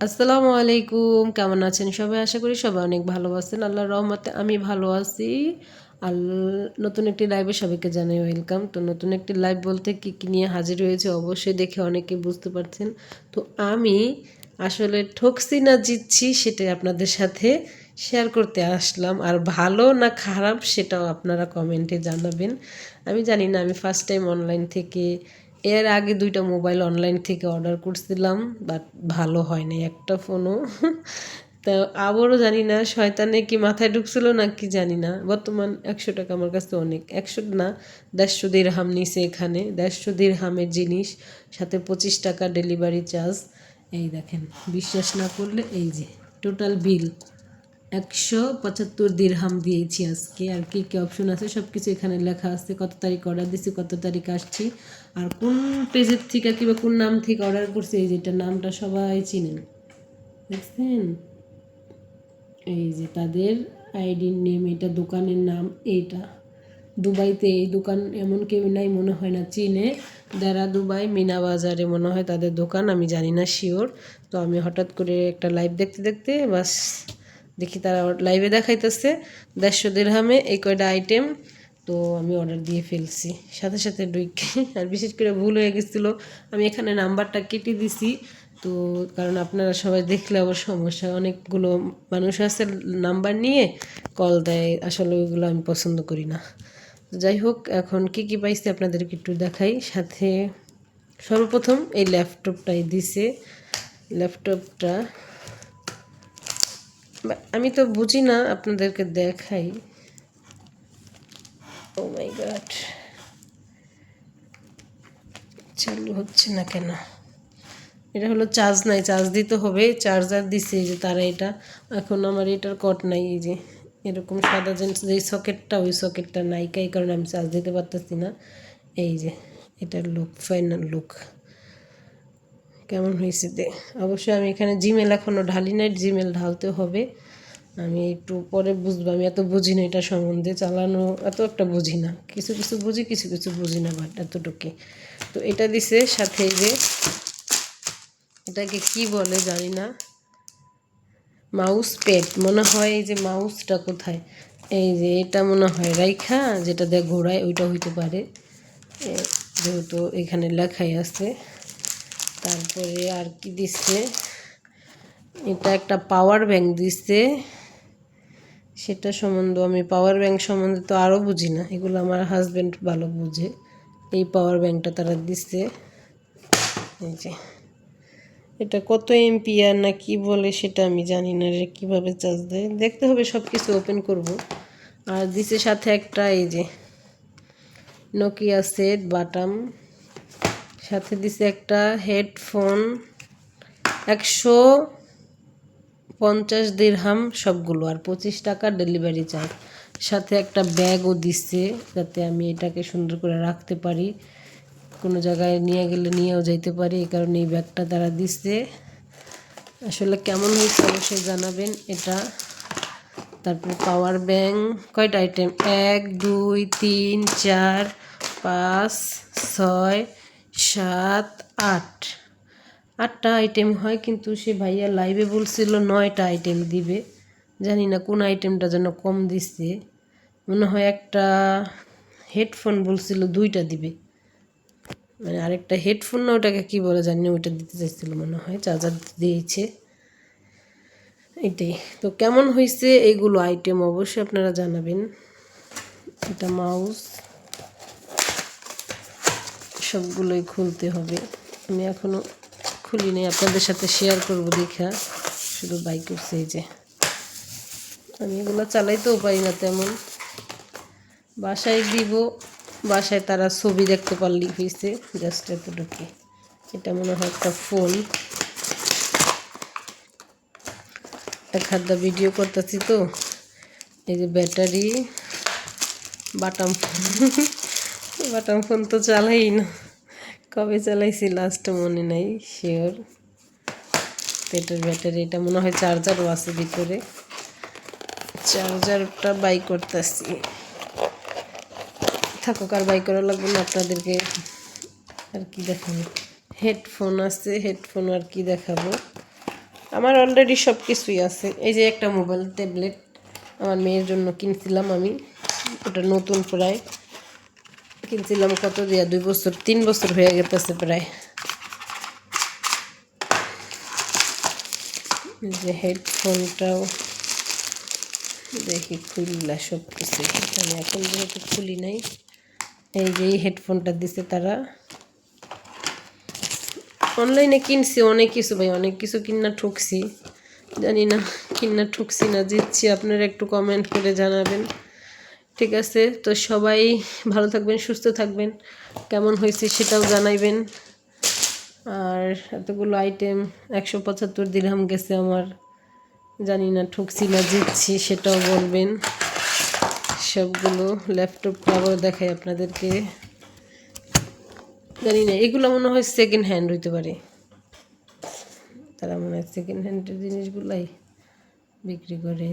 আসসালামু আলাইকুম, কেমন আছেন সবাই? আশা করি সবাই অনেক ভালো আছেন। আল্লাহর রহমতে আমি ভালো আছি। আর নতুন একটি লাইভে সবাইকে জানাই ওয়েলকাম তো নতুন একটি লাইভ বলতে কী কী নিয়ে হাজির হয়েছে অবশ্যই দেখে অনেকে বুঝতে পারছেন। তো আমি আসলে ঠকছি না জিতছি সেটাই আপনাদের সাথে শেয়ার করতে আসলাম। আর ভালো না খারাপ সেটাও আপনারা কমেন্টে জানাবেন। আমি জানি না, আমি ফার্স্ট টাইম অনলাইন থেকে এর আগে দুইটা মোবাইল অনলাইন থেকে অর্ডার করছিলাম বাট ভালো হয়নি একটা ফোনও তো আবারও জানি না, শয়তানে কি মাথায় ঢুকছিল না কি জানি না। বর্তমান একশো টাকা আমার কাছে অনেক। একশো না, দেড়শো দিরহাম নিছে এখানে। দেড়শো দিরহামের জিনিস, সাথে পঁচিশ টাকা ডেলিভারি চার্জ এই দেখেন, বিশ্বাস না করলে এই যে টোটাল বিল একশো পঁচাত্তর দিরহাম দিয়েছি আজকে। আর কি কী অপশন আছে? সব কিছু এখানে লেখা আছে। কত তারিখ অর্ডার দিছি, কত তারিখ আসছি। আর কোন পেজের থেকে কিংবা কোন নাম থেকে অর্ডার করছি, এই যেটা নামটা সবাই চিনেন। দেখছেন? এই যে তাদের আইডির নেম এটা দোকানের নাম, এইটা। দুবাইতে এই দোকান এমন কেউ নাই, মনে হয় না চীনে। যারা দুবাই, মিনা বাজারে মনে হয় তাদের দোকান, আমি জানি না শিওর তো আমি হঠাৎ করে একটা লাইভ দেখতে দেখতে বাস দেখি তারা লাইভে দেখাইতেছে। দেড়শো দেড়হামে এই কয়টা আইটেম তো আমি অর্ডার দিয়ে ফেলছি। সাথে সাথে ডুইকে আর বিশেষ করে ভুল হয়ে গেছিল, আমি এখানে নাম্বারটা কেটে দিছি। তো কারণ আপনারা সবাই দেখলে আবার সমস্যা, অনেকগুলো মানুষ আছে নাম্বার নিয়ে কল দেয়, আসলে ওইগুলো আমি পছন্দ করি না। যাই হোক, এখন কি কি পাইছি আপনাদেরকে একটু দেখাই। সাথে সর্বপ্রথম এই ল্যাপটপটাই দিছে। ল্যাপটপটা আমি তো বুঝি না আপনাদেরকে দেখাই। ও মাই গড চালু হচ্ছে না কেন? এটা হলো চার্জ নাই, চার্জ দিতে হবে। চার্জার দিছে যে তারা এটা। এখন আমার এটার কট নাই এই যে। এরকম সাদা জিনিস, যে সকেটটা, ওই সকেটটা নাই। এই কারণে আমি চার্জ দিতে পারতেছি না। এই যে, এটার লুক ফাইনাল লুক কেমন হয়েছে দে। অবশ্যই আমি এখানে জিমেল এখনও ঢালি নাই জিমেল ঢালতে হবে। আমি একটু পরে বুঝব, আমি এত বুঝি না এটা সম্বন্ধে, চালানো এত একটা বুঝি না। কিছু কিছু বুঝি, কিছু কিছু বুঝি না বাট এতটুকু তো এটা দিছে সাথে যে, এটাকে কি বলে জানি না মাউস পেড মনে হয় এই যে মাউসটা কোথায়? এই যে এটা মনে হয় রাইখা, যেটা দিয়ে ঘোরায় ওইটা হইতে পারে। যেহেতু এখানে লেখাই আছে। তারপরে আর কি দিচ্ছে? এটা একটা পাওয়ার ব্যাংক দিচ্ছে। সেটা সম্বন্ধে আমি পাওয়ার ব্যাংক সম্বন্ধে তো আরও বুঝি না। এগুলো আমার হাজব্যান্ড ভালো বুঝে। এই পাওয়ার ব্যাংকটা তারা দিচ্ছে। এই যে। এটা কত এমপিআর না কি বলে সেটা আমি জানি না রে, কীভাবে চার্জ দেয়? দেখতে হবে সব কিছু ওপেন করব। আর দিছে সাথে একটা এই যে নোকিয়া সেট বাটাম সাথে দিছে একটা হেডফোন, একশো পঞ্চাশ দিরহাম সবগুলো আর পঁচিশ টাকা ডেলিভারি চার্জ। সাথে একটা ব্যাগও দিচ্ছে যাতে আমি এটাকে সুন্দর করে রাখতে পারি, কোনো জায়গায় নিয়ে গেলে নিয়েও যাইতে পারি, এই কারণে এই ব্যাগটা তারা দিচ্ছে আসলে কেমন হয়েছে অবশ্যই জানাবেন এটা। তারপর পাওয়ার ব্যাংক, কয়টা আইটেম এক, দুই, তিন, চার, পাঁচ, ছয় সাত, আট। আটটা আইটেম হয়, কিন্তু সে ভাইয়া লাইভে বলছিল নয়টা আইটেম দিবে। জানি না কোন আইটেমটা যেন কম দিচ্ছে। মনে হয় একটা হেডফোন বলছিল দুইটা দিবে। মানে আরেকটা হেডফোন না, ওটাকে কী বলে জানি না, ওইটা দিতে চাইছিল মনে হয় চার্জার দিয়েছে। এটাই। তো কেমন হয়েছে এইগুলো আইটেম অবশ্যই আপনারা জানাবেন। এটা মাউস সবগুলোই খুলতে হবে। আমি এখনও খুলি নেই আপনাদের সাথে শেয়ার করব দেখা। শুধু বাইক করছে এই যে। আমি এগুলো চালাইতেও পারি না তেমন। বাসায় দিব, বাসায় তারা ছবি দেখতে পারলি হয়েছে জাস্ট এতটুকু এটা মনে হয় একটা ফোন এক হাত ভিডিও করতেছি তো। এই যে ব্যাটারি, বাটাম ফোন বাটাম ফোন তো চালাই না। কবে চালাইছি লাস্ট মনে নাই শিওর পেটের ব্যাটারি এটা মনে হয় চার্জারও আছে ভিতরে। চার্জারটা বাই করতেছি। থাকুক আর বাই করা লাগবে না, আপনাদেরকে আর কি দেখাবো। হেডফোন আছে হেডফোন আর কি দেখাবো। আমার অলরেডি সব কিছুই আছে। এই যে একটা মোবাইল ট্যাবলেট আমার মেয়ের জন্য কিনছিলাম আমি। ওটা নতুন প্রায়। কিনছিলাম কত দিয়া? দুই বছর, তিন বছর হয়ে গেতেছে প্রায়। যে হেডফোনটাও দেখি খুললা সব কিছু আমি এখন যেহেতু খুলি নাই, এই যে হেডফোনটা দিছে তারা। অনলাইনে কিনছি অনেক কিছু ভাই, অনেক কিছু কিনা ঠকছি। জানি না কিনা ঠকছি না জিতছি আপনারা একটু কমেন্ট করে জানাবেন। ঠিক আছে, তো সবাই ভালো থাকবেন, সুস্থ থাকবেন, কেমন হয়েছে সেটাও জানাইবেন। আর এতগুলো আইটেম একশো পঁচাত্তর দিরহাম গেছে আমার, জানি না ঠকছি না জিতছি সেটাও বলবেন। সবগুলো ল্যাপটপটা আবার দেখাই আপনাদেরকে। জানি না, এগুলো মনে হয় সেকেন্ড হ্যান্ড হইতে পারে। তারা মনে হয় সেকেন্ড হ্যান্ডের জিনিসগুলাই বিক্রি করে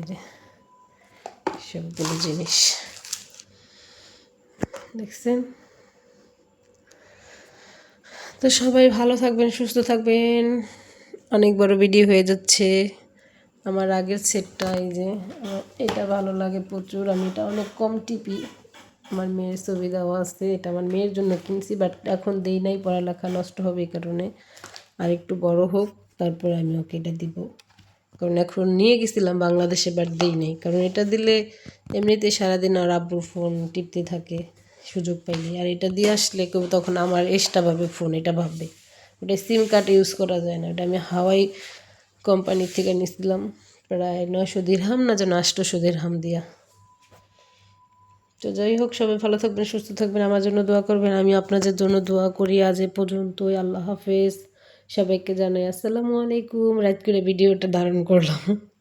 সবগুলো জিনিস। দেখছেন? তো সবাই ভালো থাকবেন, সুস্থ থাকবেন। অনেক বড় ভিডিও হয়ে যাচ্ছে। আমার আগের সেটটা এই যে এটা ভালো লাগে প্রচুর। আমি এটা অনেক কম টিপি আমার মেয়ের ছবি দেওয়া আছে, এটা আমার মেয়ের জন্য কিনছি বাট এখন দেই নাই, পড়ালেখা নষ্ট হবে এই কারণে। আর একটু বড় হোক, তারপর আমি ওকে এটা দিব। কারণ এখন নিয়ে গেছিলাম বাংলাদেশে বাট দেই নাই। কারণ এটা দিলে এমনিতে সারাদিন আর আব্বুর ফোন টিপতে থাকে। সুযোগ পাইনি। আর এটা দিয়ে আসলে কেউ তখন আমার এক্সট্রা ভাবে ফোন এটা ভাববে। ওটা সিম কার্ড ইউজ করা যায় না। ওটা আমি হাওয়াই কোম্পানির থেকে নিয়েছিলাম প্রায় নয়শো দিরহাম না যেন আটশোশো দিরহাম দিয়া। তো যাই হোক, সবাই ভালো থাকবেন, সুস্থ থাকবেন, আমার জন্য দোয়া করবেন। আমি আপনাদের জন্য দোয়া করি। আজ এ পর্যন্তই। আল্লাহ হাফেজ। সবাইকে জানাই আসসালামু আলাইকুম। রাত করে ভিডিওটা ধারণ করলাম।